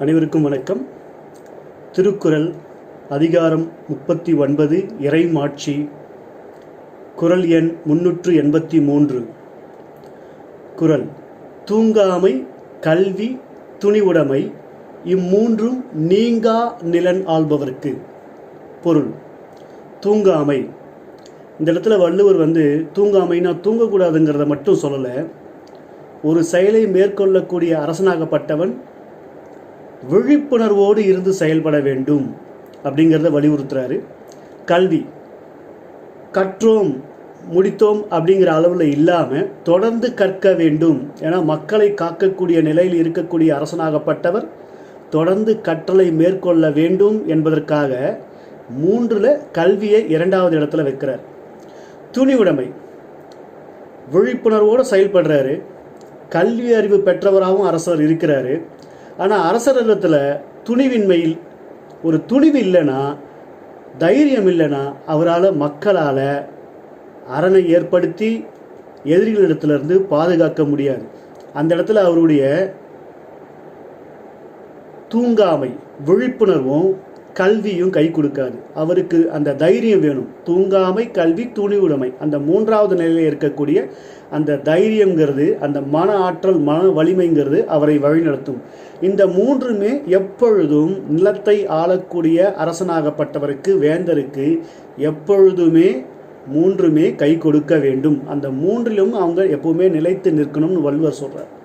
அனைவருக்கும் வணக்கம். திருக்குறள் அதிகாரம் முப்பத்தி ஒன்பது இறைமாட்சி குறள் எண் முன்னூற்று எண்பத்தி மூன்று. குறள் தூங்காமை கல்வி துணிவுடைமை இம்மூன்றும் நீங்கா நிலன் ஆள்பவர்க்கு. பொருள் தூங்காமை. இந்த இடத்துல வள்ளுவர் வந்து தூங்காமைனா தூங்கக்கூடாதுங்கிறத மட்டும் சொல்லலை. ஒரு செயலை மேற்கொள்ளக்கூடிய அரசனாகப்பட்டவன் விழிப்புணர்வோடு இருந்து செயல்பட வேண்டும் அப்படிங்கிறத வலியுறுத்துறாரு. கல்வி. கற்றோம் முடித்தோம் அப்படிங்கிற அளவில் இல்லாமல் தொடர்ந்து கற்க வேண்டும். ஏன்னா மக்களை காக்கக்கூடிய நிலையில் இருக்கக்கூடிய அரசனாகப்பட்டவர் தொடர்ந்து கற்றலை மேற்கொள்ள வேண்டும் என்பதற்காக மூன்றில் கல்வியை இரண்டாவது இடத்துல வைக்கிறார். துணிவுடைமை. விழிப்புணர்வோடு செயல்படுறாரு. கல்வி அறிவு பெற்றவராகவும் அரசர் இருக்கிறாரு. ஆனால் அரசரிடத்தில் துணிவின்மையில் ஒரு துணிவு இல்லைன்னா தைரியம் இல்லைன்னா அவரால் மக்களால் அரணை ஏற்படுத்தி எதிரிகளிடத்திலிருந்து பாதுகாக்க முடியாது. அந்த இடத்துல அவருடைய தூங்காமை விழிப்புணர்வும் கல்வியும் கை கொடுக்காது. அவருக்கு அந்த தைரியம் வேணும். தூங்காமை கல்வி துணிவுடைமை அந்த மூன்றாவது நிலையில் இருக்கக்கூடிய அந்த தைரியங்கிறது அந்த மன ஆற்றல் மன வலிமைங்கிறது அவரை வழிநடத்தும். இந்த மூன்றுமே எப்பொழுதும் நிலத்தை ஆளக்கூடிய அரசனாகப்பட்டவருக்கு வேந்தருக்கு எப்பொழுதுமே மூன்றுமே கை கொடுக்க வேண்டும். அந்த மூன்றிலும் அவங்க எப்பவுமே நிலைத்து நிற்கணும்னு வள்ளுவர் சொல்கிறார்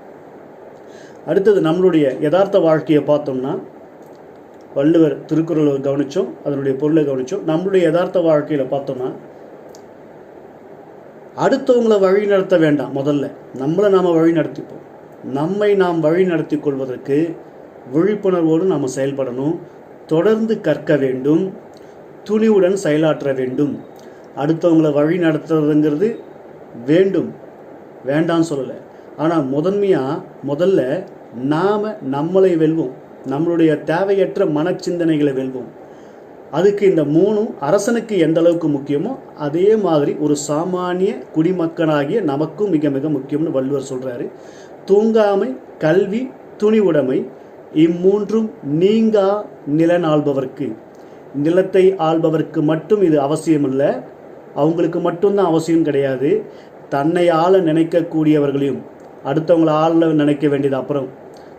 அடுத்தது நம்மளுடைய யதார்த்த வாழ்க்கையை பார்த்தோம்னா வள்ளுவர் திருக்குறளை கவனித்தோம் அதனுடைய பொருளை கவனித்தோம் நம்மளுடைய யதார்த்த வாழ்க்கையில் பார்த்தோம்னா அடுத்தவங்களை வழி நடத்த வேண்டாம் முதல்ல. நம்மளை நாம் வழி நடத்திப்போம். நம்மை நாம் வழி நடத்தி கொள்வதற்கு விழிப்புணர்வோடு நாம் செயல்படணும். தொடர்ந்து கற்க வேண்டும். துணிவுடன் செயலாற்ற வேண்டும். அடுத்தவங்களை வழி நடத்துறதுங்கிறது வேண்டும். வேண்டாம்னு சொல்லலை. ஆனால் முதன்மையாக முதல்ல நாம் நம்மளை வெல்வோம். நம்மளுடைய தேவையற்ற மனச்சிந்தனைகளை வெல்வோம். அதுக்கு இந்த மூணும் அரசனுக்கு எந்த அளவுக்கு முக்கியமோ அதே மாதிரி ஒரு சாமானிய குடிமக்கனாகிய நமக்கும் மிக மிக முக்கியம்னு வள்ளுவர் சொல்கிறாரு தூங்காமை கல்வி துணிவுடைமை இம்மூன்றும் நீங்கா நிலன் ஆள்பவர்க்கு நிலத்தை ஆள்பவர்க்கு மட்டும் இது அவசியமில்லை அவங்களுக்கு மட்டும்தான் அவசியம் கிடையாது. தன்னை ஆள நினைக்கக்கூடியவர்களையும் அடுத்தவங்களை ஆள நினைக்க வேண்டியது அப்புறம்.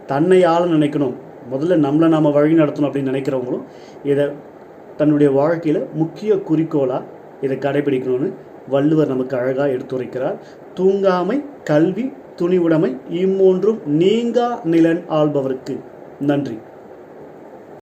தன்னை ஆள நினைக்கணும். முதல்ல நம்மளை நாம் வழி நடத்தணும் அப்படின்னு நினைக்கிறவங்களும் இதை தன்னுடைய வாழ்க்கையில் முக்கிய குறிக்கோளாக இதை கடைபிடிக்கணும்னு வள்ளுவர் நமக்கு அழகாக எடுத்துரைக்கிறார். தூங்காமை கல்வி துணிவுடைமை இம்மூன்றும் நீங்கா நிலன் ஆள்பவருக்கு. நன்றி.